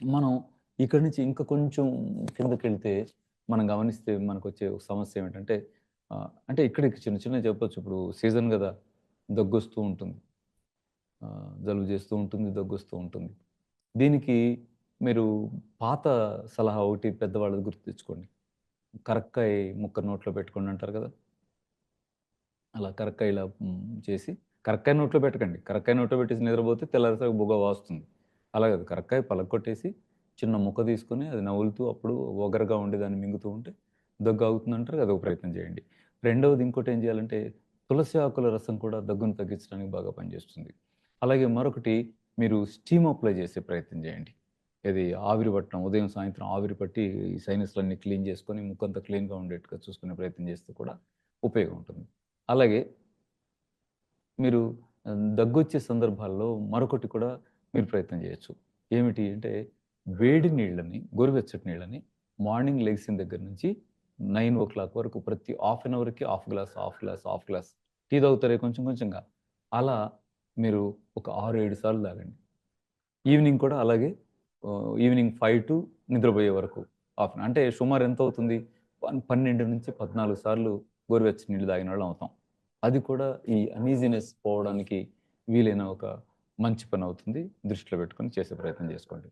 మనం ఇక్కడి నుంచి ఇంకా కొంచెం కిందకెళ్తే మనం గమనిస్తే మనకొచ్చే ఒక సమస్య ఏమిటంటే అంటే ఇక్కడ చిన్న చిన్నవి చెప్పొచ్చు. ఇప్పుడు సీజన్ కదా దగ్గొస్తూ ఉంటుంది. జలుబు చేస్తూ ఉంటుంది, దగ్గొస్తూ ఉంటుంది. దీనికి మీరు పాత సలహా ఒకటి పెద్దవాళ్ళది గుర్తు తెచ్చుకోండి. కరక్కాయ ముక్క నోట్లో పెట్టుకోండి అంటారు కదా! అలా కరక్కాయ ఇలా చేసి కరక్కాయ నోట్లో పెట్టకండి. కరక్కాయ నోట్లో పెట్టేసి నిద్రపోతే తెల్లారిసరికి బుగ వాస్తుంది. అలా కాదు కరక్కాయ పలగ్గొట్టేసి చిన్న ముక్క తీసుకొని అది నములుతూ అప్పుడు ఒగరుగా ఉండి దాన్ని మింగుతూ ఉంటే దగ్గు ఆగుతుందంటారు. అదొక ప్రయత్నం చేయండి. రెండవది ఇంకోటి ఏం చేయాలంటే తులసి ఆకుల రసం కూడా దగ్గును తగ్గించడానికి బాగా పనిచేస్తుంది. అలాగే మరొకటి మీరు స్టీమ్ అప్లై చేసే ప్రయత్నం చేయండి. ఏది ఆవిరి పట్టడం ఉదయం, సాయంత్రం ఆవిరి పట్టి ఈ సైనస్‌లన్నీ క్లీన్ చేసుకొని ముక్కంతా క్లీన్‌గా ఉండేట్టుగా చూసుకునే ప్రయత్నం చేస్తే కూడా ఉపయోగం ఉంటుంది. అలాగే మీరు దగ్గొచ్చే సందర్భాల్లో మరొకటి కూడా మీరు ప్రయత్నం చేయొచ్చు. ఏమిటి అంటే వేడి నీళ్ళని, గోరువెచ్చటి నీళ్ళని మార్నింగ్ లెగిసిన దగ్గర నుంచి 9:00 వరకు ప్రతి half an అవర్‌కి half glass, half glass, half glass tea తాగుతారే కొంచెం కొంచెంగా. అలా మీరు ఒక 6, 7 సార్లు తాగండి. ఈవినింగ్ కూడా అలాగే ఈవినింగ్ ఫైవ్ టు నిద్రపోయే వరకు హాఫ్ అంటే సుమారు ఎంత అవుతుంది? పన్నెండు నుంచి పద్నాలుగు సార్లు గోరువెచ్చని నీళ్ళు తాగిన వాళ్ళు అవుతాం. అది కూడా ఈ అనీజినెస్ పోవడానికి వీలైన ఒక మంచి పని అవుతుంది. దృష్టిలో పెట్టుకొని చేసే ప్రయత్నం చేసుకోండి.